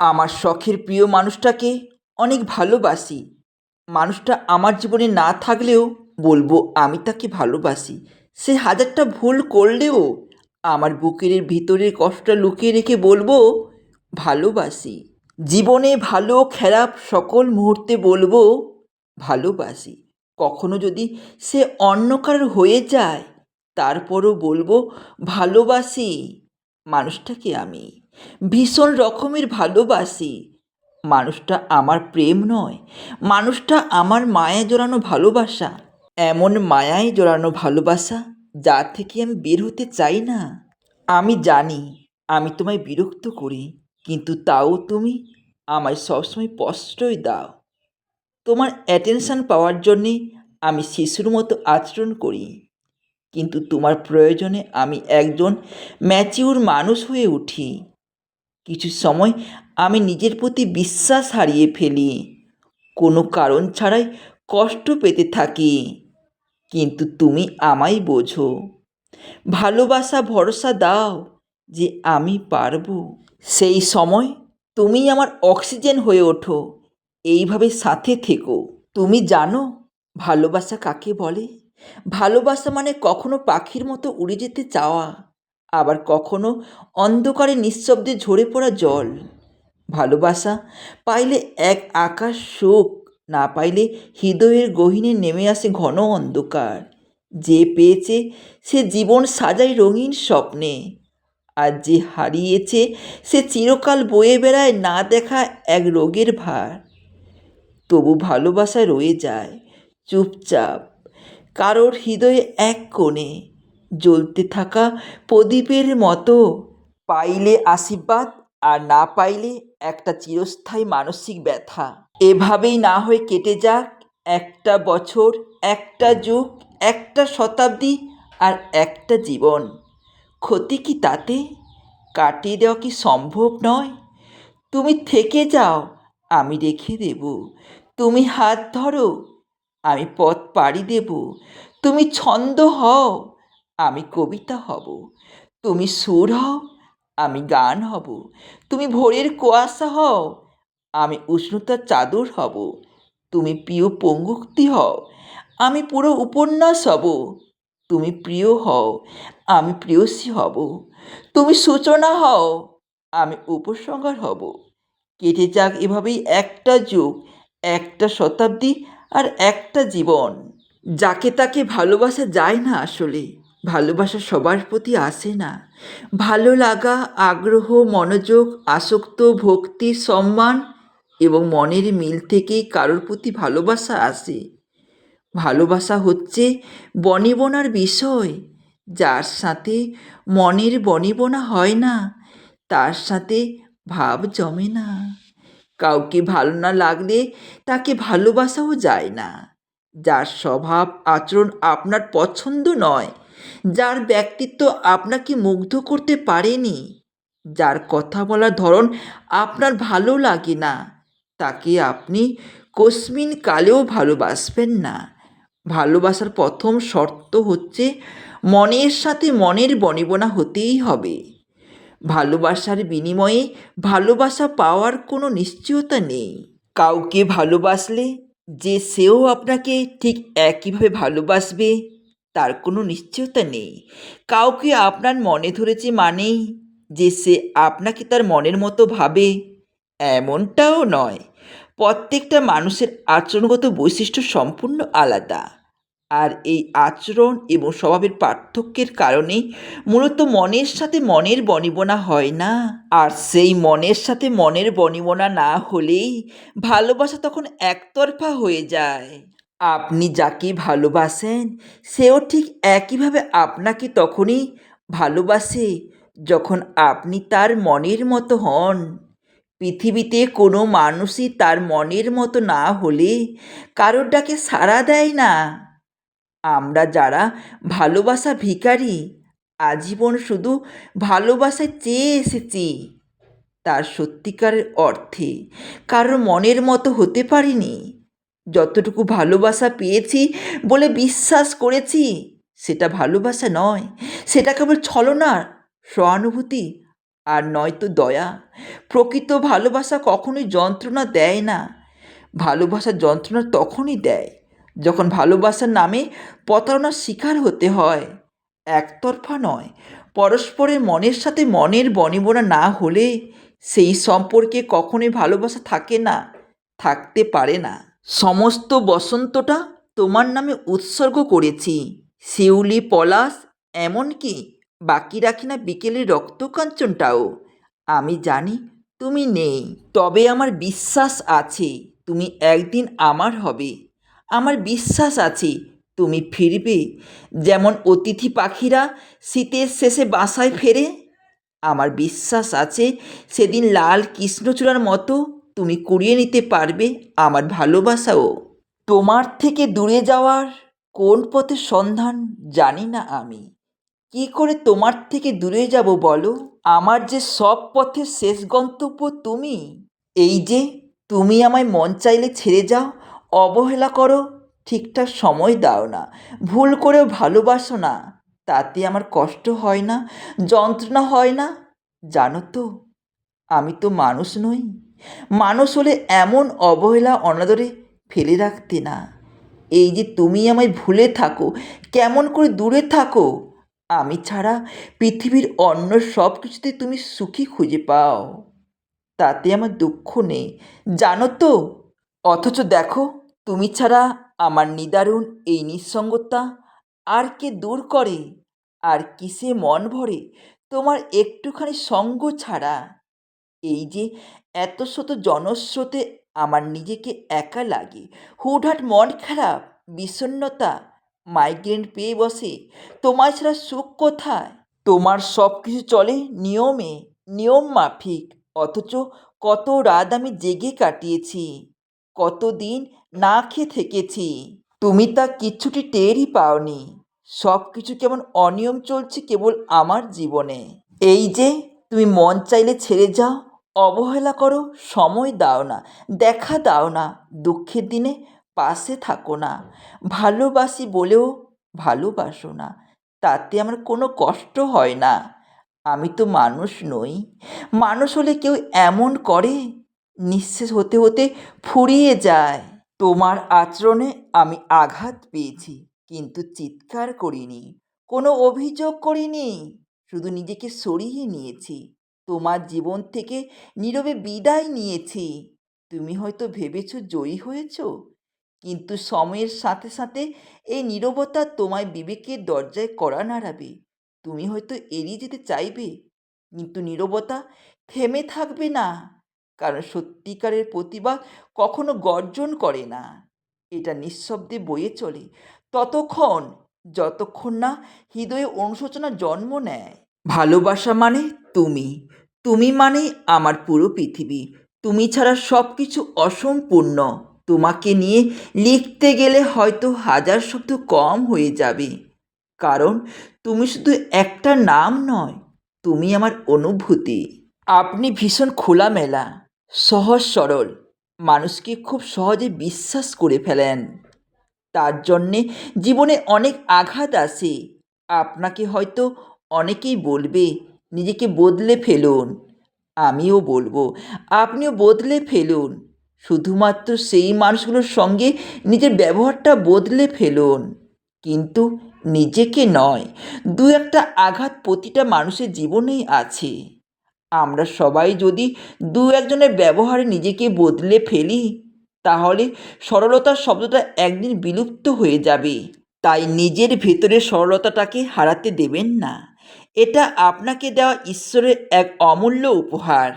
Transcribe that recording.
আমার শখের প্রিয় মানুষটাকে অনেক ভালোবাসি। মানুষটা আমার জীবনে না থাকলেও বলব আমি তাকে ভালোবাসি। সে হাজারটা ভুল করলেও আমার বুকের ভিতরের কষ্টটা লুকিয়ে রেখে বলব, ভালোবাসি। জীবনে ভালো খারাপ সকল মুহূর্তে বলব, ভালোবাসি। কখনো যদি সে অন্য কারোর হয়ে যায়, তারপরও বলব, ভালোবাসি মানুষটাকে আমি। ভীষণ রকমের ভালোবাসি। মানুষটা আমার প্রেম নয়, মানুষটা আমার মায়া জড়ানো ভালোবাসা। এমন মায়ায় জড়ানো ভালোবাসা যা থেকে আমি বের হতে চাই না। আমি জানি আমি তোমায় বিরক্ত করি, কিন্তু তাও তুমি আমায় সবসময় প্রশ্রয় দাও। তোমার অ্যাটেনশন পাওয়ার জন্যে আমি শিশুর মতো আচরণ করি, কিন্তু তোমার প্রয়োজনে আমি একজন ম্যাচিউর মানুষ হয়ে উঠি। কিছু সময় আমি নিজের প্রতি বিশ্বাস হারিয়ে ফেলি। কোনো কারণ ছাড়াই কষ্ট পেতে থাকি। কিন্তু তুমি আমায় বোঝো। ভালোবাসা, ভরসা দাও যে আমি পারব। সেই সময় তুমি আমার অক্সিজেন হয়ে ওঠো। এইভাবে সাথে থেকো। তুমি জানো, ভালোবাসা কাকে বলে? ভালোবাসা মানে কখনো পাখির মতো উড়ে যেতে চাওয়া। আবার কখনো অন্ধকারে নিঃশব্দে ঝরে পড়া জল। ভালোবাসা পাইলে এক আকাশ সুখ না পাইলে হৃদয়ের গহীনে নেমে আসে ঘন অন্ধকার। যে পেয়েছে সে জীবন সাজায় রঙিন স্বপ্নে, আর যে হারিয়েছে সে চিরকাল বয়ে বেড়ায় না দেখা এক রোগের ভার। তবু ভালোবাসা রয়ে যায় চুপচাপ, কারোর হৃদয়ে এক কোণে। জ্বলতে থাকা প্রদীপের মতো। পাইলে আশীর্বাদ আর না পাইলে একটা চিরস্থায়ী মানসিক ব্যথা। এভাবেই না হয়ে কেটে যাক একটা বছর, একটা যুগ, একটা শতাব্দী আর একটা জীবন। ক্ষতি কি তাতে? কাটিয়ে দেওয়া কি সম্ভব নয়? তুমি থেকে যাও, আমি রেখে দেব। তুমি হাত ধরো, আমি পথ পাড়ি দেব। তুমি ছন্দ হও। আমি কবিতা হব। তুমি সুর হও, আমি গান হব। তুমি ভোরের কুয়াশা হও, আমি উষ্ণতার চাদর হব। তুমি প্রিয় পঙ্গুক্তি হও, আমি পুরো উপন্যাস হব। তুমি প্রিয় হও, আমি প্রিয়সী হব। তুমি সূচনা হও, আমি উপসংহার হব। কেটে যাক এভাবেই একটা যুগ, একটা শতাব্দী আর একটা জীবন। যাকে তাকে ভালোবাসা যায় না আসলে। ভালোবাসা সবার প্রতি আসে না। ভালো লাগা, আগ্রহ, মনোযোগ, আসক্ত, ভক্তি, সম্মান এবং মনের মিল থেকেই কারোর প্রতি ভালোবাসা আসে। ভালোবাসা হচ্ছে বনিবনার বিষয়। যার সাথে মনের বনিবনা হয় না, তার সাথে ভাব জমে না। কাউকে ভালো না লাগলে তাকে ভালোবাসাও যায় না। যার স্বভাব, আচরণ আপনার পছন্দ নয় যার ব্যক্তিত্ব আপনাকে মুগ্ধ করতে পারেনি, যার কথা বলার ধরন আপনার ভালো লাগে না, তাকে আপনি কস্মিন কালেও ভালোবাসবেন না। ভালোবাসার প্রথম শর্ত হচ্ছে মনের সাথে মনের বনিবনা হতেই হবে। ভালোবাসার বিনিময়ে ভালোবাসা পাওয়ার কোনো নিশ্চয়তা নেই। কাউকে ভালোবাসলে যে সেও আপনাকে ঠিক একইভাবে ভালোবাসবে তার কোনো নিশ্চয়তা নেই। কাউকে আপনার মনে ধরেছে মানেই যে সে আপনাকে তার মনের মতো ভাবে। এমনটাও নয়। প্রত্যেকটা মানুষের আচরণগত বৈশিষ্ট্য সম্পূর্ণ আলাদা। আর এই আচরণ এবং স্বভাবের পার্থক্যের কারণে মূলত মনের সাথে মনের বনিবনা হয় না। আর সেই মনের সাথে মনের বনিবনা না হলেই ভালোবাসা তখন একতরফা হয়ে যায়। আপনি যাকে ভালোবাসেন, সেও ঠিক একইভাবে আপনাকে তখনই ভালোবাসে যখন আপনি তার মনের মতো হন। পৃথিবীতে কোনো মানুষই তার মনের মতো না হলে কারোর ডাকে সাড়া দেয় না। আমরা যারা ভালোবাসা ভিখারি, আজীবন শুধু ভালোবাসায় চেয়ে এসেছি। তার সত্যিকারের অর্থে কারোর মনের মতো হতে পারিনি। যতটুকু ভালোবাসা পেয়েছি বলে বিশ্বাস করেছি, সেটা ভালোবাসা নয়। সেটা কেবল ছলনা সহানুভূতি আর নয়তো দয়া। প্রকৃত ভালোবাসা কখনোই যন্ত্রণা দেয় না। ভালোবাসা যন্ত্রণা তখনই দেয় যখন ভালোবাসার নামে প্রতারণার শিকার হতে হয়। একতরফা নয়, পরস্পরের মনের সাথে মনের বনিবনা না হলে সেই সম্পর্কে কখনোই ভালোবাসা থাকে না, থাকতে পারে না। সমস্ত বসন্তটা তোমার নামে উৎসর্গ করেছি। শিউলি, পলাশ, এমনকি বাকি রাখি না বিকেলের রক্তকাঞ্চনটাও। আমি জানি তুমি নেই, তবে আমার বিশ্বাস আছে, তুমি একদিন আমার হবে। আমার বিশ্বাস আছে, তুমি ফিরবে। যেমন অতিথি পাখিরা শীতের শেষে বাসায় ফেরে, আমার বিশ্বাস আছে সেদিন লাল কৃষ্ণচূড়ার মতো তুমি কুড়িয়ে নিতে পারবে আমার ভালোবাসাও। তোমার থেকে দূরে যাওয়ার কোন পথের সন্ধান জানি না আমি। কি করে তোমার থেকে দূরে যাব বলো? আমার যে সব পথের শেষ গন্তব্য তুমি। এই যে, তুমি আমায় মন চাইলে ছেড়ে যাও, অবহেলা করো, ঠিকঠাক সময় দাও না, ভুল করেও ভালোবাসো না। তাতে আমার কষ্ট হয় না, যন্ত্রণা হয় না, জানো তো, আমি তো মানুষ নই। মানুষ হলে এমন অবহেলা অনাদরে ফেলে রাখতে না। এই যে তুমি আমায় ভুলে থাকো, কেমন করে দূরে থাকো? আমি ছাড়া পৃথিবীর অন্য সব কিছুতে তুমি সুখী খুঁজে পাও। তাতে আমার দুঃখ নেই। জানো তো? অথচ দেখো, তুমি ছাড়া আমার নিদারুণ এই নিঃসঙ্গতা আর কে দূর করে? আর কিসে মন ভরে? তোমার একটুখানি সঙ্গ ছাড়া। এই যে এত শত জনস্রোতে আমার নিজেকে একা লাগে। হুটহাট মন খারাপ, বিষণ্ণতা মাইগ্রেন পেয়ে বসে। তোমার ছাড়া সুখ কোথায়? তোমার সব কিছু চলে নিয়মে, নিয়ম মাফিক, অথচ কত রাত আমি জেগে কাটিয়েছি, কত দিন না খেয়ে থেকেছি। তুমি তা কিচ্ছুটি টেরই পাওনি। সব কিছু কেমন অনিয়ম চলছে কেবল আমার জীবনে। এই যে তুমি মন চাইলে ছেড়ে যাও। অবহেলা করো, সময় দাও না, দেখা দাও না, দুঃখের দিনে পাশে থাকো না, ভালোবাসি বলেও ভালোবাসো না, তাতে আমার কোনো কষ্ট হয় না, আমি তো মানুষ নই, মানুষ হলে কেউ এমন করে, নিঃশেষ হতে হতে ফুরিয়ে যায়, তোমার আচরণে আমি আঘাত পেয়েছি, কিন্তু চিৎকার করিনি, কোনো অভিযোগ করিনি, শুধু নিজেকে সরিয়ে নিয়েছি তোমার জীবন থেকে নীরবে বিদায় নিয়েছি। তুমি হয়তো ভেবেছ জয়ী হয়েছ। কিন্তু সময়ের সাথে সাথে এই নীরবতা তোমায় বিবেকের দরজায় কড়া নাড়াবে। তুমি হয়তো এড়িয়ে যেতে চাইবে। কিন্তু নীরবতা থেমে থাকবে না। কারণ সত্যিকারের প্রতিবাদ কখনো গর্জন করে না। এটা নিঃশব্দে বয়ে চলে। ততক্ষণ, যতক্ষণ না হৃদয়ে অনুশোচনা জন্ম নেয়। ভালোবাসা মানে তুমি। তুমি মানেই আমার পুরো পৃথিবী। তুমি ছাড়া সব কিছু অসম্পূর্ণ। তোমাকে নিয়ে লিখতে গেলে হয়তো হাজার শব্দ কম হয়ে যাবে। কারণ তুমি শুধু একটা নাম নয়, তুমি আমার অনুভূতি। আপনি ভীষণ খোলামেলা, সহজ সরল, মানুষকে খুব সহজে বিশ্বাস করে ফেলেন। তার জন্যে জীবনে অনেক আঘাত আসে। আপনাকে হয়তো অনেকেই বলবে নিজেকে বদলে ফেলুন। আমিও বলব, আপনিও বদলে ফেলুন। শুধুমাত্র সেই মানুষগুলোর সঙ্গে নিজের ব্যবহারটা বদলে ফেলুন। কিন্তু নিজেকে নয়, দু একটা আঘাত প্রতিটা মানুষের জীবনেই আছে। আমরা সবাই যদি দু একজনের ব্যবহারে নিজেকে বদলে ফেলি, তাহলে সরলতার শব্দটা একদিন বিলুপ্ত হয়ে যাবে। তাই নিজের ভেতরের সরলতাটাকে হারাতে দেবেন না। এটা আপনাকে দেওয়া ঈশ্বরের এক অমূল্য উপহার।